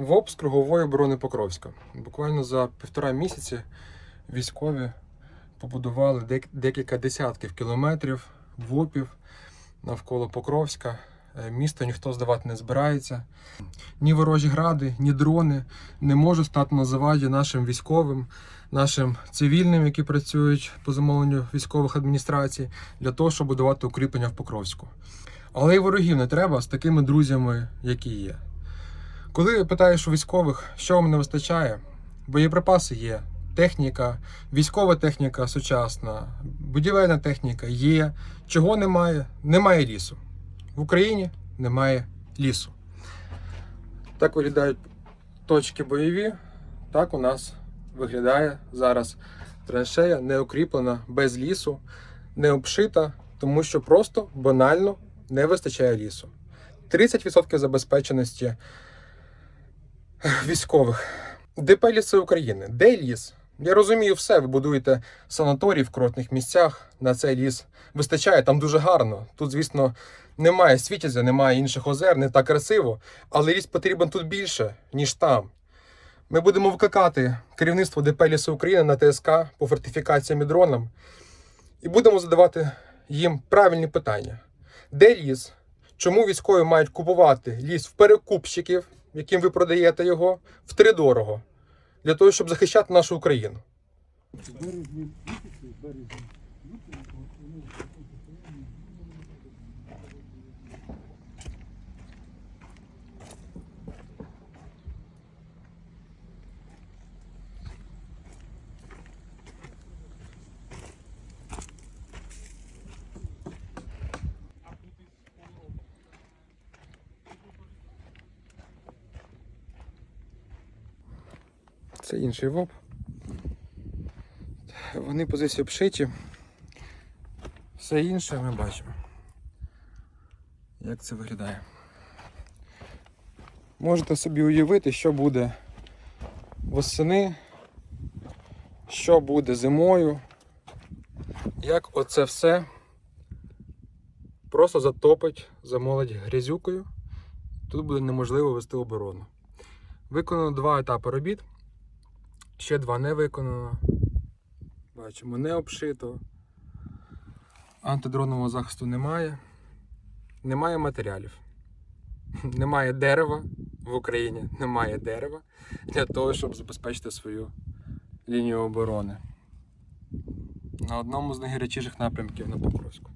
ВОП з кругової оборони Покровська. Буквально за півтора місяці військові побудували дек- декілька десятків кілометрів ВОПів навколо Покровська. Е, Місто ніхто здавати не збирається. Ні ворожі гради, ні дрони не можуть стати на заваді нашим військовим, нашим цивільним, які працюють по замовленню військових адміністрацій, для того, щоб будувати укріплення в Покровську. Але і ворогів не треба з такими друзями, які є. Коли питаєш у військових, що вам не вистачає, боєприпаси є, техніка, військова техніка сучасна, будівельна техніка є. Чого немає? Немає лісу. В Україні немає лісу. Так виглядають точки бойові. Так у нас виглядає зараз траншея, не укріплена без лісу, не обшита, тому що просто банально не вистачає лісу. 30% забезпеченості військових. ДП ліси України. Де ліс? Я розумію все. Ви будуєте санаторії в кротних місцях. На цей ліс вистачає, там дуже гарно. Тут, звісно, немає світязя, немає інших озер, не так красиво, але ліс потрібен тут більше, ніж там. Ми будемо викликати керівництво ДП ліси України на ТСК по фортифікаціям і дронам і будемо задавати їм правильні питання. Де ліс? Чому військові мають купувати ліс в перекупщиків, яким ви продаєте його, втридорого, для того, щоб захищати нашу Україну? березні березні. Це інший ВОП. Вони позиції обшиті. Все інше ми бачимо. Як це виглядає. Можете собі уявити, що буде восени, що буде зимою, як оце все просто затопить, замолить грязюкою. Тут буде неможливо вести оборону. Виконано два етапи робіт. Ще два не виконано. Бачимо, не обшито. Антидронового захисту немає. Немає матеріалів. Немає дерева в Україні, немає дерева для того, щоб забезпечити свою лінію оборони. На одному з найгарячіших напрямків на Покровську.